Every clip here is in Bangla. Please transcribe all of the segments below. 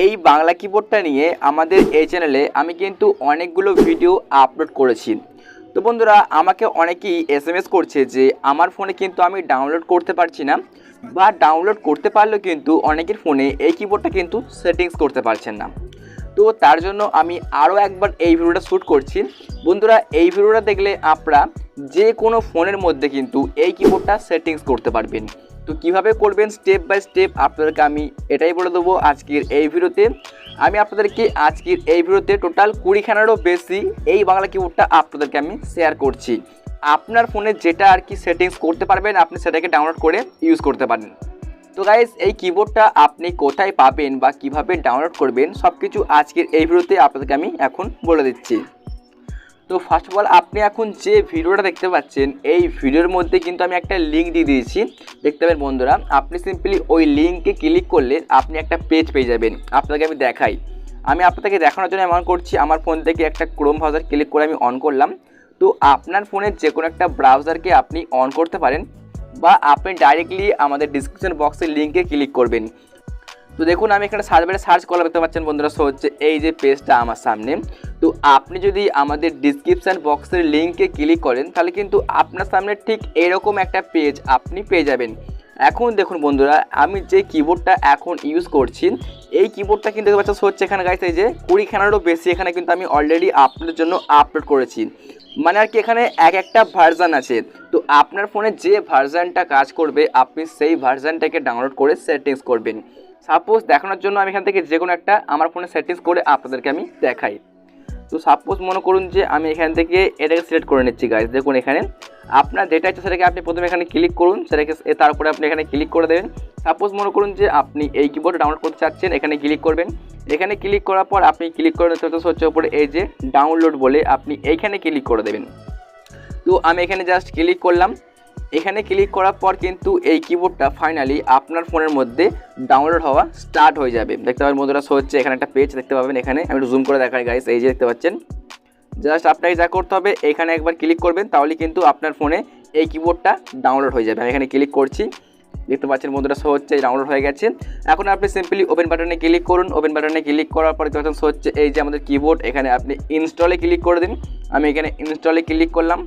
এই বাংলা কিবোর্ডটা নিয়ে আমাদের এই চ্যানেলে আমি কিন্তু অনেকগুলো ভিডিও আপলোড করেছি। তো বন্ধুরা, আমাকে অনেকেই এস এম এস করছে যে, আমার ফোনে কিন্তু আমি ডাউনলোড করতে পারছি না। বা ডাউনলোড করতে পারলেও কিন্তু অনেকের ফোনে এই কিবোর্ডটা কিন্তু সেটিংস করতে পারছেন না। তো তার জন্য আমি আরও একবার এই ভিডিওটা শ্যুট করছি। বন্ধুরা, এই ভিডিওটা দেখলে আপনারা যে কোনো ফোনের মধ্যে কিন্তু এই কিবোর্ডটা সেটিংস করতে পারবেন। তো কীভাবে করবেন স্টেপ বাই স্টেপ আপনাদেরকে আমি এটাই বলে দেবো আজকের এই ভিডিওতে। আমি আপনাদেরকে আজকের এই ভিডিওতে টোটাল কুড়িখানারও বেশি এই বাংলা কিবোর্ডটা আপনাদেরকে আমি শেয়ার করছি। আপনার ফোনে যেটা আর কি সেটিংস করতে পারবেন, আপনি সেটাকে ডাউনলোড করে ইউজ করতে পারেন। তো গাইজ এই কিবোর্ডটা আপনি কোথায় পাবেন বা কীভাবে ডাউনলোড করবেন সব কিছু আজকের এই ভিডিওতে আপনাদেরকে আমি এখন বলে দিচ্ছি। তো ফার্স্ট অফ অল আপনি এখন যে ভিডিওটা দেখতে পাচ্ছেন, এই ভিডিওর মধ্যে কিন্তু আমি একটা লিঙ্ক দিয়ে দিয়েছি। দেখতে পাবেন বন্ধুরা, আপনি সিম্পলি ওই লিঙ্কে ক্লিক করলে আপনি একটা পেজ পেয়ে যাবেন। আপনাকে আমি দেখাই। আমি আপনাকে দেখানোর জন্য এমন করছি, আমার ফোন থেকে একটা ক্রোম ব্রাউজার ক্লিক করে আমি অন করলাম। তো আপনার ফোনের যে কোনো একটা ব্রাউজারকে আপনি অন করতে পারেন, বা আপনি ডাইরেক্টলি আমাদের ডিসক্রিপশন বক্সের লিঙ্কে ক্লিক করবেন। তো দেখুন, আমি এখানে সার্চ বারে সার্চ করলাম, দেখতে পাচ্ছেন বন্ধুরা সো হচ্ছে এই যে পেজটা আমার সামনে। তো আপনি যদি আমাদের ডিসক্রিপশান বক্সের লিঙ্কে ক্লিক করেন, তাহলে কিন্তু আপনার সামনে ঠিক এরকম একটা পেজ আপনি পেয়ে যাবেন। এখন দেখুন বন্ধুরা, আমি যে কিবোর্ডটা এখন ইউজ করছি, এই কিবোর্ডটা কিন্তু পাচ্ছেন হচ্ছে এখানে গাইছে যে কুড়িখানারও বেশি এখানে কিন্তু আমি অলরেডি আপনাদের জন্য আপলোড করেছি। মানে আর কি এখানে এক একটা ভার্জান আছে। তো আপনার ফোনে যে ভার্জানটা কাজ করবে, আপনি সেই ভার্জানটাকে ডাউনলোড করে সেটিংস করবেন। সাপোজ দেখানোর জন্য আমি এখান থেকে যে কোনো একটা আমার ফোনে সেটিংস করে আপনাদেরকে আমি দেখাই। তো সাপোজ মনে করুন যে আমি এখান থেকে এটাকে সিলেক্ট করে নিচ্ছি গাইজ দেখুন এখানে। আপনার যেটা আছে সেটাকে আপনি প্রথমে এখানে ক্লিক করুন, সেটাকে তারপরে আপনি এখানে ক্লিক করে দেবেন। সাপোজ মনে করুন যে আপনি এই কিবোর্ড ডাউনলোড করতে চাচ্ছেন, এখানে ক্লিক করবেন। এখানে ক্লিক করার পর আপনি ক্লিক করে হচ্ছে ওপরে এই যে ডাউনলোড বলে আপনি এইখানে ক্লিক করে দেবেন। তো আমি এখানে জাস্ট ক্লিক করলাম। এখানে ক্লিক করার পর কিন্তু এই কিবোর্ডটা ফাইনালি আপনার ফোনের মধ্যে ডাউনলোড হওয়া স্টার্ট হয়ে যাবে। দেখতে পাবেন বন্ধুরা শো হচ্ছে এখানে একটা পেজ দেখতে পাবেন। এখানে আমি জুম করে দেখাই গাইস এই যে দেখতে পাচ্ছেন। জাস্ট আপনাকে যা করতে হবে, এখানে একবার ক্লিক করবেন, তাহলে কিন্তু আপনার ফোনে এই কিবোর্ডটা ডাউনলোড হয়ে যাবে। আমি এখানে ক্লিক করছি। দেখতে পাচ্ছেন বন্ধুরা শো হচ্ছে ডাউনলোড হয়ে গেছে। এখন আপনি সিম্পলি ওপেন বাটনে ক্লিক করুন। ওপেন বাটনে ক্লিক করার পরে যখন শো হচ্ছে এই যে আমাদের কিবোর্ড এখানে আপনি ইনস্টলে ক্লিক করে দিন। আমি এখানে ইনস্টলে ক্লিক করলাম।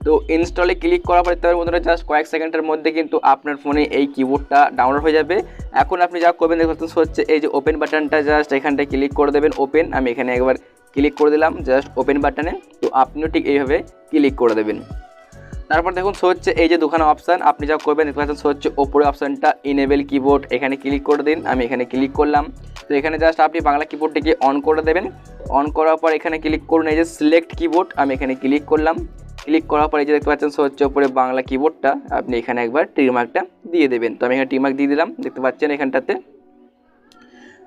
তো ইনস্টলে ক্লিক করার পরে তার বন্ধুরা জাস্ট কয়েক সেকেন্ডের মধ্যে কিন্তু আপনার ফোনে এই কিবোর্ডটা ডাউনলোড হয়ে যাবে। এখন আপনি যা করবেন দেখতে হচ্ছে এই যে ওপেন বাটনটা জাস্ট এখানটায় ক্লিক করে দেবেন ওপেন আমি এখানে একবার ক্লিক করে দিলাম জাস্ট ওপেন বাটনে তো আপনিও ঠিক এইভাবে ক্লিক করে দেবেন। তারপর দেখুন শো হচ্ছে এই যে দুখানা অপশান আপনি যা করবেন দেখতে পাচ্ছেন শো হচ্ছে ওপরে অপশানটা ইনেবেল কিবোর্ড এখানে ক্লিক করে দিন। আমি এখানে ক্লিক করলাম। তো এখানে জাস্ট আপনি বাংলা কিবোর্ডটিকে অন করে দেবেন। অন করার পর এখানে ক্লিক করুন এই যে সিলেক্ট কিবোর্ড আমি এখানে ক্লিক করলাম। ক্লিক করার পরে যে দেখতে পাচ্ছেন হচ্ছে ওপরে বাংলা কিবোর্ডটা আপনি এখানে একবার টিমার্কটা দিয়ে দেবেন। তো আমি এখানে টিমার্ক দিয়ে দিলাম, দেখতে পাচ্ছেন এখানটাতে।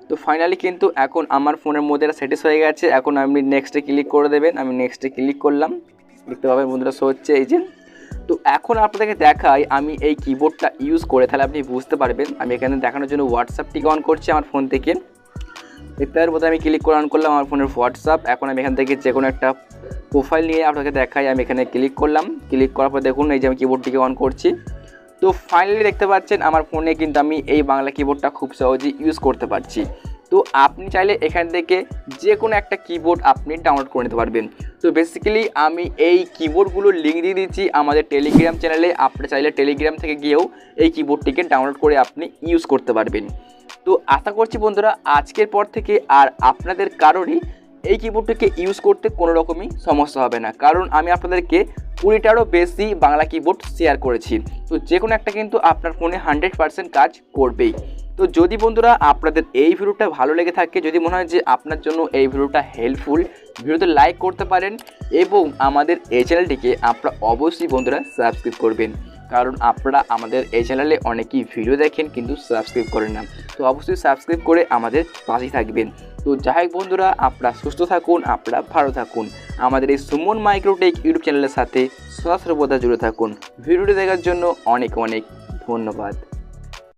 তো ফাইনালি কিন্তু এখন আমার ফোনের মধ্যে এটা সেটিস হয়ে গেছে। এখন আপনি নেক্সটে ক্লিক করে দেবেন, আমি নেক্সটে ক্লিক করলাম। দেখতে পাবেন বন্ধুরা শো হচ্ছে এই যে, তো এখন আপনাদেরকে দেখাই, আমি এই কিবোর্ডটা ইউজ করে, তাহলে আপনি বুঝতে পারবেন। আমি এখানে দেখানোর জন্য হোয়াটসঅ্যাপটিকে অন করছি আমার ফোন থেকে। পারেন বোধহয় আমি ক্লিক করে অন করলাম আমার ফোনের হোয়াটসঅ্যাপ এখন আমি এখান থেকে যে কোনো একটা প্রোফাইল নিয়ে আপনাকে দেখাই, আমি এখানে ক্লিক করলাম। ক্লিক করার পর দেখুন, এই যে আমি কিবোর্ডটিকে অন করছি। তো ফাইনালি দেখতে পাচ্ছেন, আমার ফোনে কিন্তু আমি এই বাংলা কিবোর্ডটা খুব সহজেই ইউজ করতে পারছি। তো আপনি চাইলে এখান থেকে যে কোনো একটা কিবোর্ড আপনি ডাউনলোড করে নিতে পারবেন। তো বেসিক্যালি আমি এই কিবোর্ডগুলোর লিঙ্ক দিয়ে দিচ্ছি আমাদের টেলিগ্রাম চ্যানেলে আপনি চাইলে টেলিগ্রাম থেকে গিয়েও এই কিবোর্ডটিকে ডাউনলোড করে আপনি ইউজ করতে পারবেন। তো আশা করছি বন্ধুরা আজকের পর থেকে আর আপনাদের কারোরই এই কিবোর্ডটিকে ইউজ করতে কোনো রকমই সমস্যা হবে না। কারণ আমি আপনাদেরকে কুড়িটারও বেশি বাংলা কিবোর্ড শেয়ার করেছি। তো যে কোনো একটা কিন্তু আপনার ফোনে হান্ড্রেড পার্সেন্ট কাজ করবেই। তো যদি বন্ধুরা আপনাদের এই ভিডিওটা ভালো লেগে থাকে, যদি মনে হয় যে আপনার জন্য এই ভিডিওটা হেল্পফুল ভিডিওতে লাইক করতে পারেন এবং আমাদের এই চ্যানেলটিকে আপনারা অবশ্যই বন্ধুরা সাবস্ক্রাইব করবেন। কারণ আপনারা আমাদের এই চ্যানেলে অনেকেই ভিডিও দেখেন কিন্তু সাবস্ক্রাইব করেন না। তো অবশ্যই সাবস্ক্রাইব করে আমাদের পাশেই থাকবেন। তো যাই বন্ধুরা, আপনারা সুস্থ থাকুন, আপনারা ভালো থাকুন। আমাদের এই সুমন মাইক্রোটেক ইউটিউব চ্যানেলের সাথে সদাসর্বদা জুড়ে থাকুন। ভিডিওটি দেখার জন্য অনেক অনেক ধন্যবাদ।